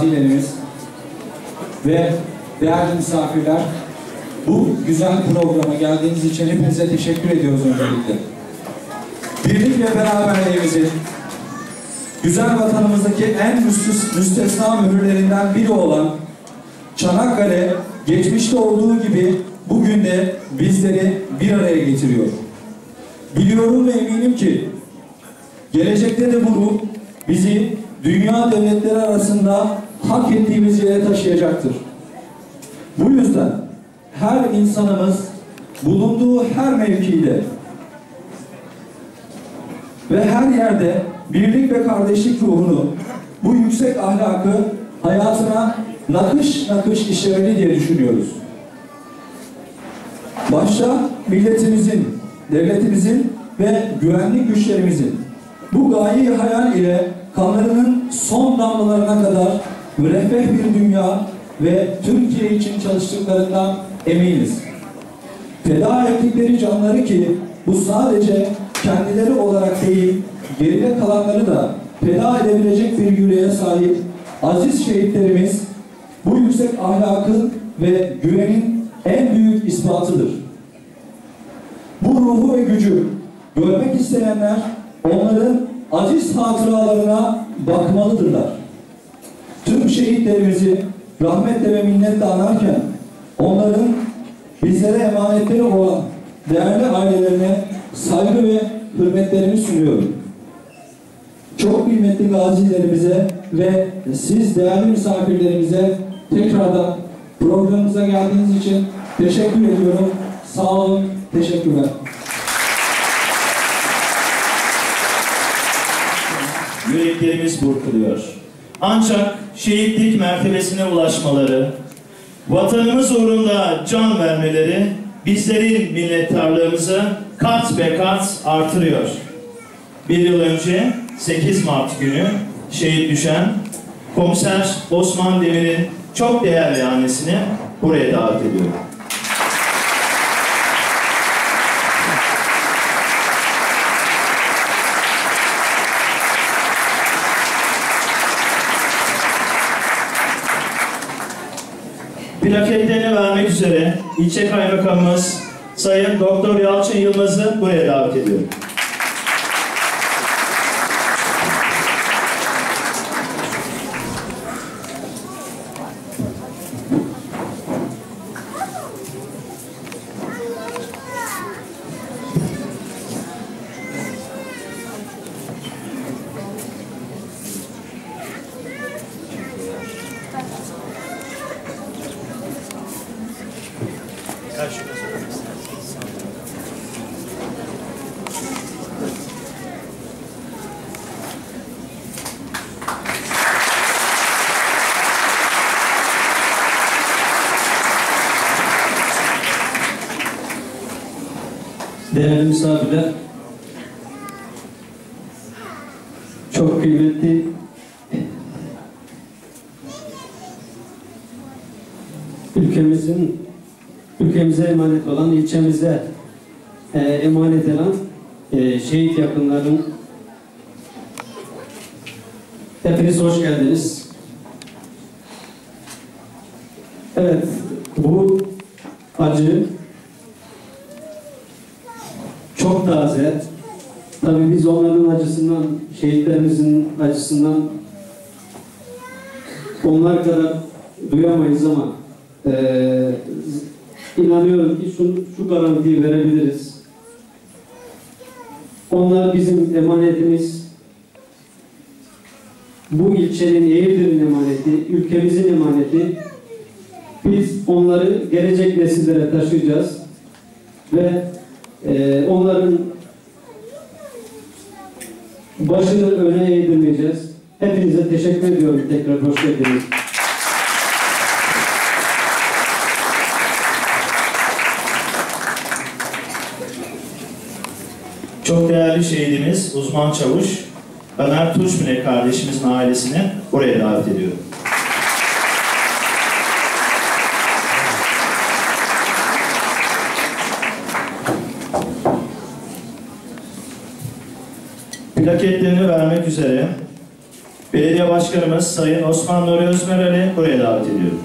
gazilerimiz ve değerli misafirler, bu güzel programa geldiğiniz için hepinize teşekkür ediyoruz öncelikle. Birlik ve beraberliğimizin güzel vatanımızdaki en müstes- müstesna mühürlerinden biri olan Çanakkale geçmişte olduğu gibi bugün de bizleri bir araya getiriyor. Biliyorum ve eminim ki gelecekte de bu ruh bizi dünya devletleri arasında hak ettiğimiz yere taşıyacaktır. Bu yüzden her insanımız bulunduğu her mevkide ve her yerde birlik ve kardeşlik ruhunu, bu yüksek ahlakı hayatına nakış nakış işlemeli diye düşünüyoruz. Başta milletimizin, devletimizin ve güvenlik güçlerimizin bu gayeyi hayal ile kanlarının son damlalarına kadar müreffeh bir dünya ve Türkiye için çalıştıklarından eminiz. Feda ettikleri canları ki bu sadece kendileri olarak değil, geride kalanları da feda edebilecek bir yüreğe sahip aziz şehitlerimiz bu yüksek ahlakın ve güvenin en büyük ispatıdır. Bu ruhu ve gücü görmek isteyenler onların aziz hatıralarına bakmalıdırlar. Tüm şehitlerimizi rahmetle ve minnetle anarken onların bizlere emanetleri olan değerli ailelerine saygı ve hürmetlerimi sunuyorum. Çok kıymetli gazilerimize ve siz değerli misafirlerimize tekrardan programımıza geldiğiniz için teşekkür ediyorum. Sağ olun, teşekkürler. yüreklerimiz burkuluyor. Ancak şehitlik mertebesine ulaşmaları, vatanımız uğrunda can vermeleri bizlerin minnettarlığımızı kat be kat artırıyor. Bir yıl önce 8 Mart günü şehit düşen komiser Osman Demir'in çok değerli annesini buraya davet ediyorum. Plaketlerini vermek üzere ilçe kaymakamımız Sayın Doktor Yalçın Yılmaz'ı buraya davet ediyorum. Değerli misafirler, çok kıymetli ülkemizin ülkemize emanet olan, ilçemize e, emanet olan e, şehit yakınların hepiniz hoş geldiniz. Evet, bu acı çok taze. Tabii biz onların acısından, şehitlerimizin acısından onlar kadar duyamayız ama eee inanıyorum ki şu, şu garantiyi verebiliriz. Onlar bizim emanetimiz. Bu ilçenin Eğirdir'in emaneti, ülkemizin emaneti. Biz onları gelecek nesillere taşıyacağız ve ee, onların başını öne eğdirmeyeceğiz. Hepinize teşekkür ediyorum tekrar hoş geldiniz. Çok değerli şehidimiz, uzman çavuş Ömer Tuşmüne kardeşimizin ailesini buraya davet ediyorum. Plaketlerini vermek üzere Belediye Başkanımız Sayın Osman Nuri Özmeral'i buraya davet ediyorum.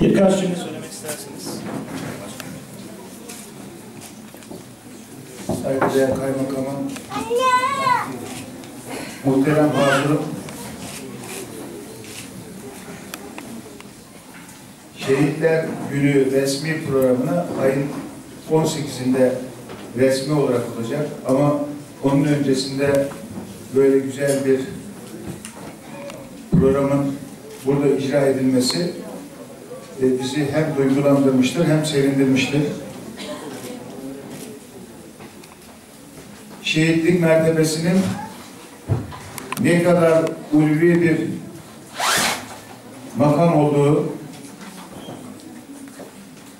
Birkaç cümle söylemek isterseniz. Saygıdeğer Kaymakamım, muhterem hazırım, Şehitler Günü resmi programına ayın 18'inde resmi olarak olacak ama onun öncesinde böyle güzel bir programın burada icra edilmesi e, bizi hem duygulandırmıştır hem sevindirmiştir. şehitlik mertebesinin ne kadar ulvi bir makam olduğu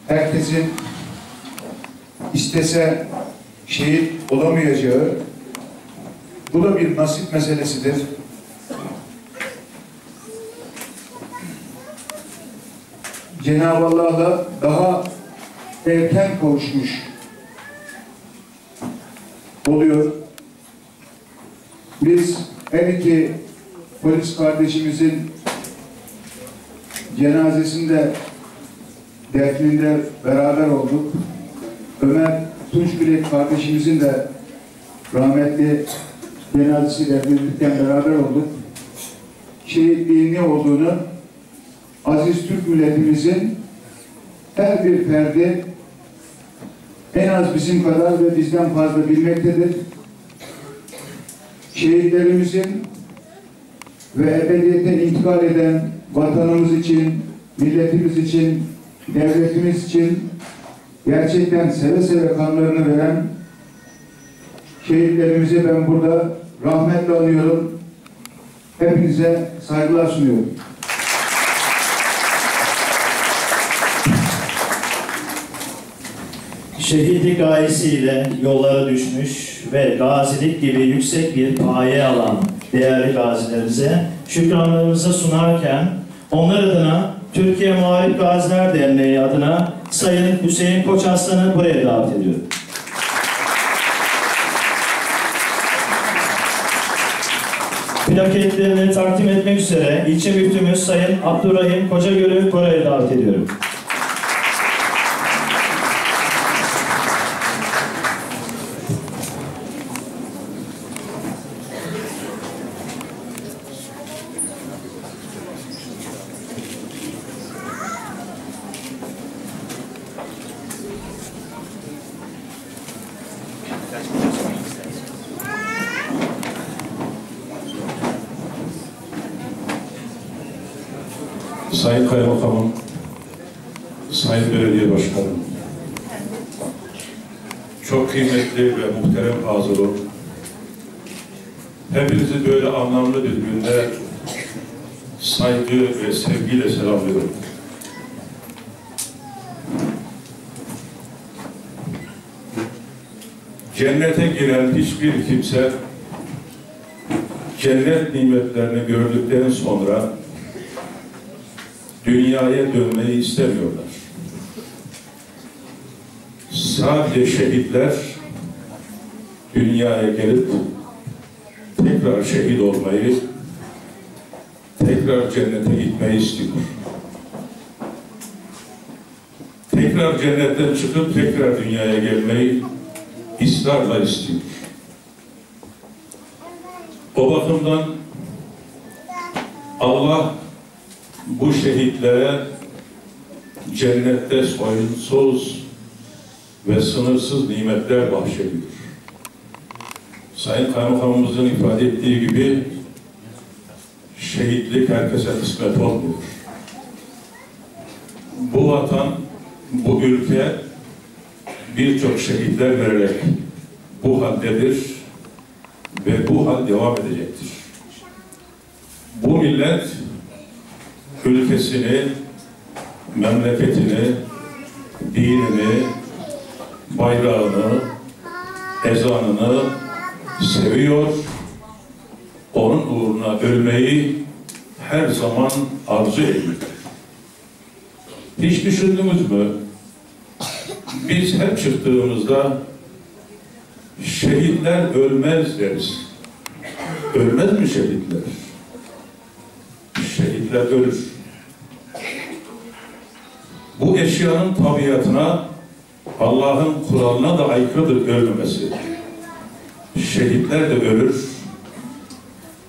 herkesin istese şehit olamayacağı bu da bir nasip meselesidir. Cenab-ı Allah'la daha erken kavuşmuş oluyor. Biz her iki polis kardeşimizin cenazesinde defninde beraber olduk. Ömer Tunçbilek kardeşimizin de rahmetli cenazesi defnedilirken beraber olduk. Şehitliğin ne olduğunu aziz Türk milletimizin her bir ferdi en az bizim kadar ve bizden fazla bilmektedir. Şehitlerimizin ve ebediyete intikal eden vatanımız için, milletimiz için, devletimiz için gerçekten seve seve kanlarını veren şehitlerimizi ben burada rahmetle anıyorum. Hepinize saygılar sunuyorum. Şehitlik gayesiyle yollara düşmüş ve gazilik gibi yüksek bir paye alan değerli gazilerimize şükranlarımızı sunarken onlar adına Türkiye Muharip Gaziler Derneği adına Sayın Hüseyin Koç Aslan'ı buraya davet ediyorum. Plaketlerini takdim etmek üzere ilçe müftümüz Sayın Abdurrahim Kocagöl'ü buraya davet ediyorum. Sayın Kaymakamım, Sayın Belediye Başkanım, çok kıymetli ve muhterem hazırım, hepinizi böyle anlamlı bir günde saygı ve sevgiyle selamlıyorum. Cennete giren hiçbir kimse cennet nimetlerini gördükten sonra dünyaya dönmeyi istemiyorlar. Sadece şehitler dünyaya gelip tekrar şehit olmayı, tekrar cennete gitmeyi istiyor. Tekrar cennetten çıkıp tekrar dünyaya gelmeyi ısrarla istiyor. O bakımdan Allah bu şehitlere cennette soyunsuz ve sınırsız nimetler bahşediyor. Sayın Kaymakamımızın ifade ettiği gibi şehitlik herkese kısmet olmuyor. Bu vatan, bu ülke birçok şehitler vererek bu haldedir ve bu hal devam edecektir. Bu millet ülkesini, memleketini, dinini, bayrağını, ezanını seviyor onun uğruna ölmeyi her zaman arzu etmektir. Hiç düşündünüz mü? Biz her çıktığımızda şehitler ölmez deriz. Ölmez mi şehitler? Şehitler ölür. Bu eşyanın tabiatına, Allah'ın kuralına da aykırıdır ölmemesi. Şehitler de ölür.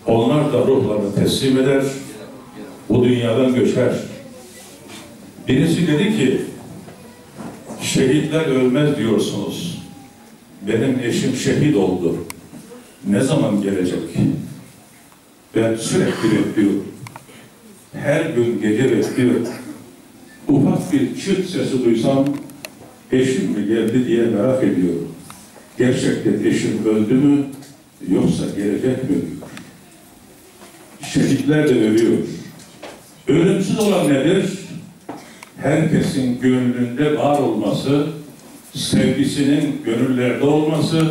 Onlar da ruhlarını teslim eder. Bu dünyadan göçer. Birisi dedi ki, şehitler ölmez diyorsunuz. Benim eşim şehit oldu. Ne zaman gelecek? Ben sürekli bekliyorum. Her gün gece bekliyorum. Ufak bir çıt sesi duysam eşim mi geldi diye merak ediyorum. Gerçekten eşim öldü mü yoksa gelecek mi. Şehitler de ölüyor. Ölümsüz olan nedir? Herkesin gönlünde var olması, sevgisinin gönüllerde olması,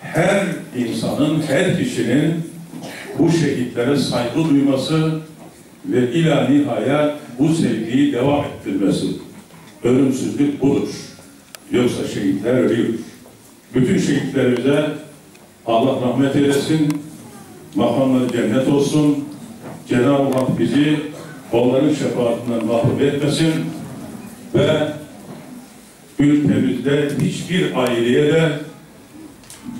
her insanın, her kişinin bu şehitlere saygı duyması ve ila nihaya bu sevgiyi devam ettirmesi. Ölümsüzlük budur. Yoksa şehitler ölüyor. Bütün şehitlerimize Allah rahmet eylesin, makamları cennet olsun, Cenab-ı Hak bizi onların şefaatinden mahrum etmesin ve ülkemizde hiçbir aileye de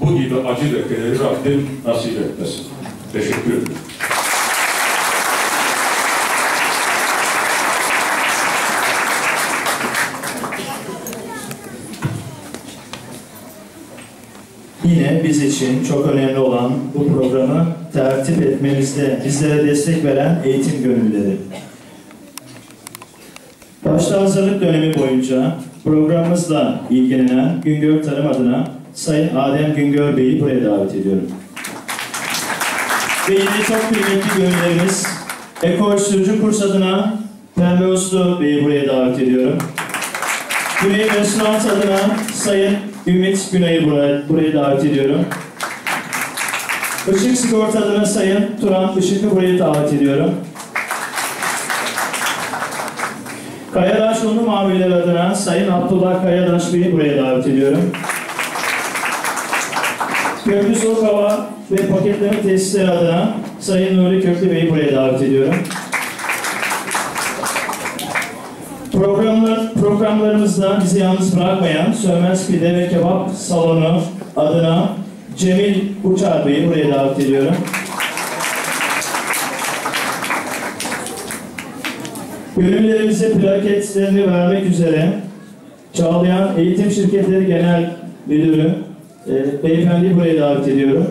bu gibi acı lekeleri Rabbim nasip etmesin. Teşekkür ederim. Yine biz için çok önemli olan bu programı tertip etmemizde bizlere destek veren eğitim gönüllüleri. Başta hazırlık dönemi boyunca programımızla ilgilenen Güngör Tarım adına Sayın Adem Güngör Bey'i buraya davet ediyorum. Ve yine çok kıymetli gönüllerimiz Ekol Sürücü Kurs adına Pembe Uslu Bey'i buraya davet ediyorum. Güney Restoran adına Sayın Ümit Güney'i buraya, buraya davet ediyorum. Işık Sigorta adına Sayın Turan Işık'ı buraya davet ediyorum. Kayadaş Unlu Maviler adına Sayın Abdullah Kayadaş Bey'i buraya davet ediyorum. Köprü Soğuk Hava ve Paketleme Tesisleri adına Sayın Nuri Köklü Bey'i buraya davet ediyorum. Programlar, programlarımızda bizi yalnız bırakmayan Sönmez Pide ve Kebap Salonu adına Cemil Uçar Bey'i buraya davet ediyorum. Gönüllerimize plaketlerini vermek üzere Çağlayan Eğitim Şirketleri Genel Müdürü e, Beyefendi'yi buraya davet ediyorum.